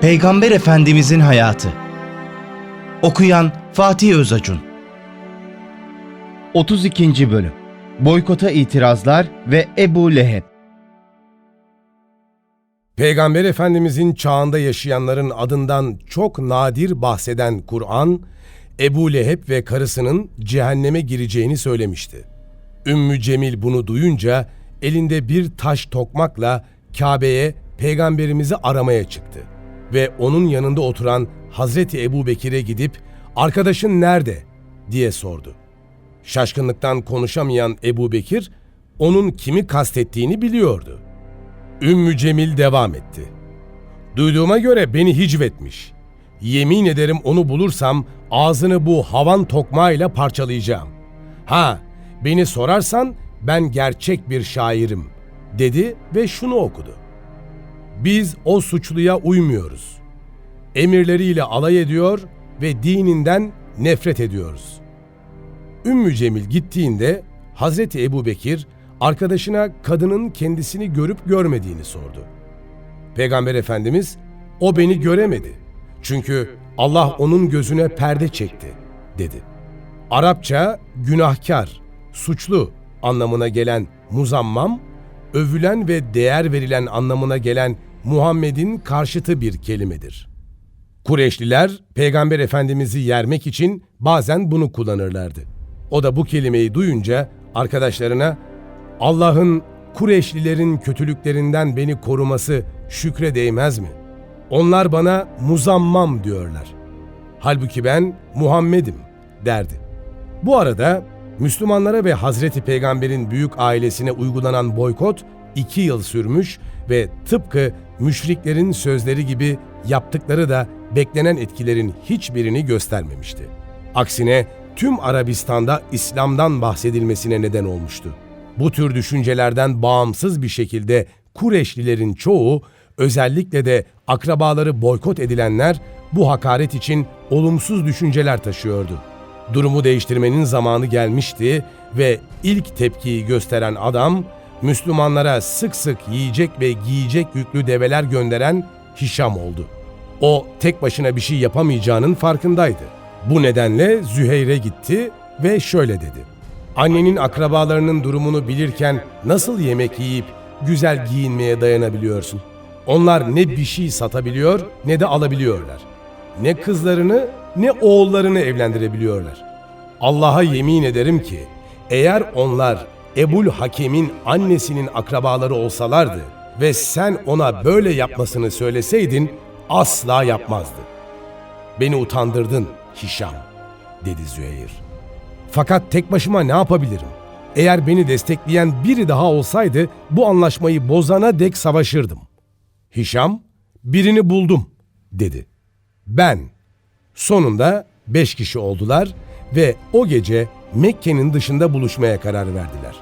Peygamber Efendimizin hayatı. Okuyan Fatih Özacun. 32. bölüm. Boykota itirazlar ve Ebu Leheb. Peygamber Efendimizin çağında yaşayanların adından çok nadir bahseden Kur'an, Ebu Leheb ve karısının cehenneme gireceğini söylemişti. Ümmü Cemil bunu duyunca elinde bir taş tokmakla Kabe'ye peygamberimizi aramaya çıktı. Ve onun yanında oturan Hazreti Ebu Bekir'e gidip arkadaşın nerede diye sordu. Şaşkınlıktan konuşamayan Ebu Bekir, onun kimi kastettiğini biliyordu. Ümmü Cemil devam etti. Duyduğuma göre beni hicvetmiş. Yemin ederim onu bulursam ağzını bu havan tokmağıyla parçalayacağım. Ha, beni sorarsan ben gerçek bir şairim, dedi ve şunu okudu. Biz o suçluya uymuyoruz. Emirleriyle alay ediyor ve dininden nefret ediyoruz. Ümmü Cemil gittiğinde Hazreti Ebu Bekir arkadaşına kadının kendisini görüp görmediğini sordu. Peygamber Efendimiz o beni göremedi. Çünkü Allah onun gözüne perde çekti dedi. Arapça günahkar, suçlu anlamına gelen muzammam, övülen ve değer verilen anlamına gelen Muhammed'in karşıtı bir kelimedir. Kureyşliler Peygamber Efendimiz'i yermek için bazen bunu kullanırlardı. O da bu kelimeyi duyunca arkadaşlarına Allah'ın Kureyşlilerin kötülüklerinden beni koruması şükre değmez mi? Onlar bana muzammam diyorlar. Halbuki ben Muhammed'im derdi. Bu arada Müslümanlara ve Hazreti Peygamber'in büyük ailesine uygulanan boykot iki yıl sürmüş ve tıpkı müşriklerin sözleri gibi yaptıkları da beklenen etkilerin hiçbirini göstermemişti. Aksine tüm Arabistan'da İslam'dan bahsedilmesine neden olmuştu. Bu tür düşüncelerden bağımsız bir şekilde Kureşlilerin çoğu, özellikle de akrabaları boykot edilenler bu hakaret için olumsuz düşünceler taşıyordu. Durumu değiştirmenin zamanı gelmişti ve ilk tepkiyi gösteren adam, Müslümanlara sık sık yiyecek ve giyecek yüklü develer gönderen Hişam oldu. O tek başına bir şey yapamayacağının farkındaydı. Bu nedenle Züheyr'e gitti ve şöyle dedi. Annenin akrabalarının durumunu bilirken nasıl yemek yiyip güzel giyinmeye dayanabiliyorsun? Onlar ne bir şey satabiliyor ne de alabiliyorlar. Ne kızlarını ne oğullarını evlendirebiliyorlar. Allah'a yemin ederim ki eğer onlar Ebul Hakem'in annesinin akrabaları olsalardı ve sen ona böyle yapmasını söyleseydin asla yapmazdı. Beni utandırdın Hişam, dedi Züheyr. Fakat tek başıma ne yapabilirim? Eğer beni destekleyen biri daha olsaydı bu anlaşmayı bozana dek savaşırdım. Hişam, birini buldum, dedi. Ben. Sonunda beş kişi oldular ve o gece Mekke'nin dışında buluşmaya karar verdiler.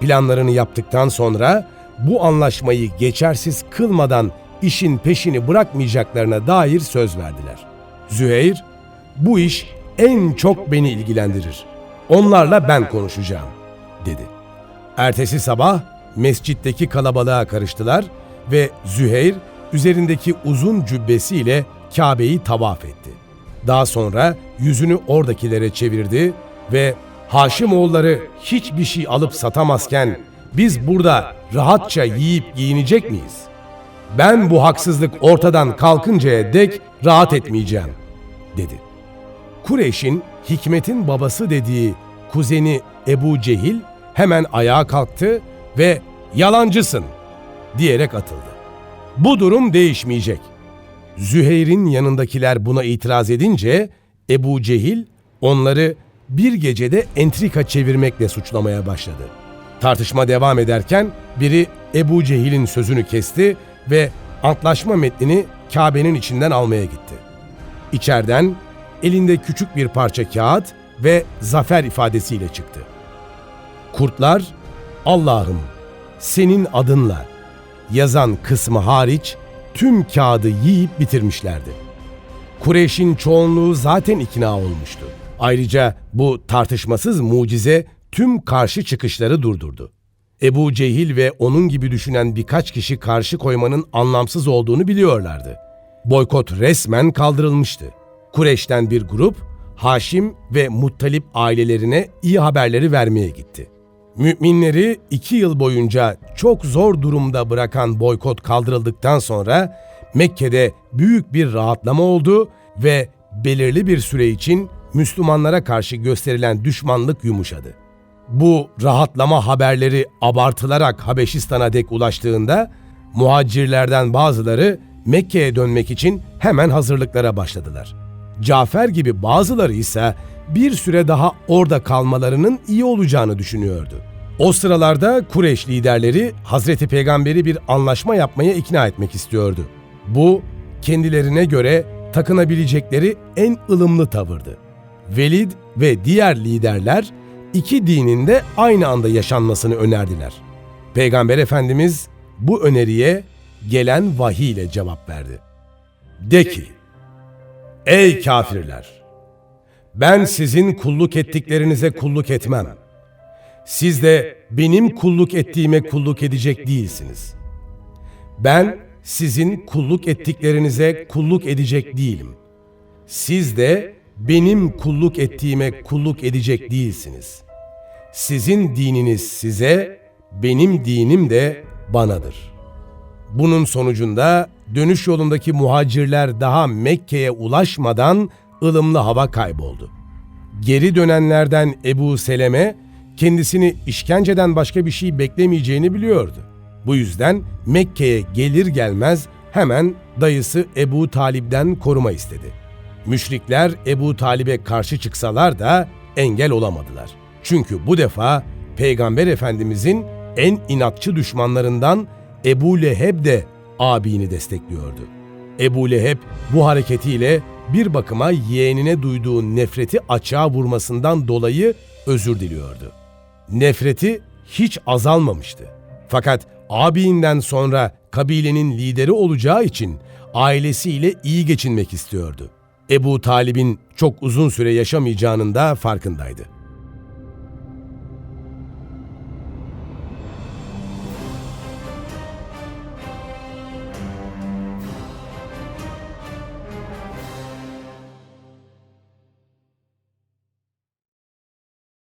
Planlarını yaptıktan sonra bu anlaşmayı geçersiz kılmadan işin peşini bırakmayacaklarına dair söz verdiler. Züheyr, bu iş en çok beni ilgilendirir. Onlarla ben konuşacağım, dedi. Ertesi sabah mescitteki kalabalığa karıştılar ve Züheyr üzerindeki uzun cübbesiyle Kabe'yi tavaf etti. Daha sonra yüzünü oradakilere çevirdi ve Haşimoğulları hiçbir şey alıp satamazken biz burada rahatça yiyip giyinecek miyiz? Ben bu haksızlık ortadan kalkıncaya dek rahat etmeyeceğim, dedi. Kureyş'in Hikmet'in babası dediği kuzeni Ebu Cehil hemen ayağa kalktı ve yalancısın diyerek atıldı. Bu durum değişmeyecek. Züheyr'in yanındakiler buna itiraz edince Ebu Cehil onları bir gecede entrika çevirmekle suçlamaya başladı. Tartışma devam ederken biri Ebu Cehil'in sözünü kesti ve antlaşma metnini Kabe'nin içinden almaya gitti. İçeriden elinde küçük bir parça kağıt ve zafer ifadesiyle çıktı. Kurtlar, Allah'ım senin adınla yazan kısmı hariç tüm kağıdı yiyip bitirmişlerdi. Kureyş'in çoğunluğu zaten ikna olmuştu. Ayrıca bu tartışmasız mucize tüm karşı çıkışları durdurdu. Ebu Cehil ve onun gibi düşünen birkaç kişi karşı koymanın anlamsız olduğunu biliyorlardı. Boykot resmen kaldırılmıştı. Kureş'ten bir grup Haşim ve Muttalip ailelerine iyi haberleri vermeye gitti. Müminleri iki yıl boyunca çok zor durumda bırakan boykot kaldırıldıktan sonra Mekke'de büyük bir rahatlama oldu ve belirli bir süre için Müslümanlara karşı gösterilen düşmanlık yumuşadı. Bu rahatlama haberleri abartılarak Habeşistan'a dek ulaştığında muhacirlerden bazıları Mekke'ye dönmek için hemen hazırlıklara başladılar. Cafer gibi bazıları ise bir süre daha orada kalmalarının iyi olacağını düşünüyordu. O sıralarda Kureyş liderleri Hazreti Peygamber'i bir anlaşma yapmaya ikna etmek istiyordu. Bu kendilerine göre takınabilecekleri en ılımlı tavırdı. Velid ve diğer liderler iki dinin de aynı anda yaşanmasını önerdiler. Peygamber Efendimiz bu öneriye gelen vahiy ile cevap verdi. De ki, Ey kafirler! Ben sizin kulluk ettiklerinize kulluk etmem. Siz de benim kulluk ettiğime kulluk edecek değilsiniz. Ben sizin kulluk ettiklerinize kulluk edecek değilim. Siz de benim kulluk ettiğime kulluk edecek değilsiniz. Sizin dininiz size, benim dinim de banadır. Bunun sonucunda dönüş yolundaki muhacirler daha Mekke'ye ulaşmadan ılımlı hava kayboldu. Geri dönenlerden Ebu Seleme kendisini işkenceden başka bir şey beklemeyeceğini biliyordu. Bu yüzden Mekke'ye gelir gelmez hemen dayısı Ebu Talib'den koruma istedi. Müşrikler Ebu Talib'e karşı çıksalar da engel olamadılar. Çünkü bu defa Peygamber Efendimizin en inatçı düşmanlarından Ebu Leheb de abini destekliyordu. Ebu Leheb bu hareketiyle bir bakıma yeğenine duyduğu nefreti açığa vurmasından dolayı özür diliyordu. Nefreti hiç azalmamıştı. Fakat abiinden sonra kabilenin lideri olacağı için ailesiyle iyi geçinmek istiyordu. Ebu Talib'in çok uzun süre yaşamayacağının da farkındaydı.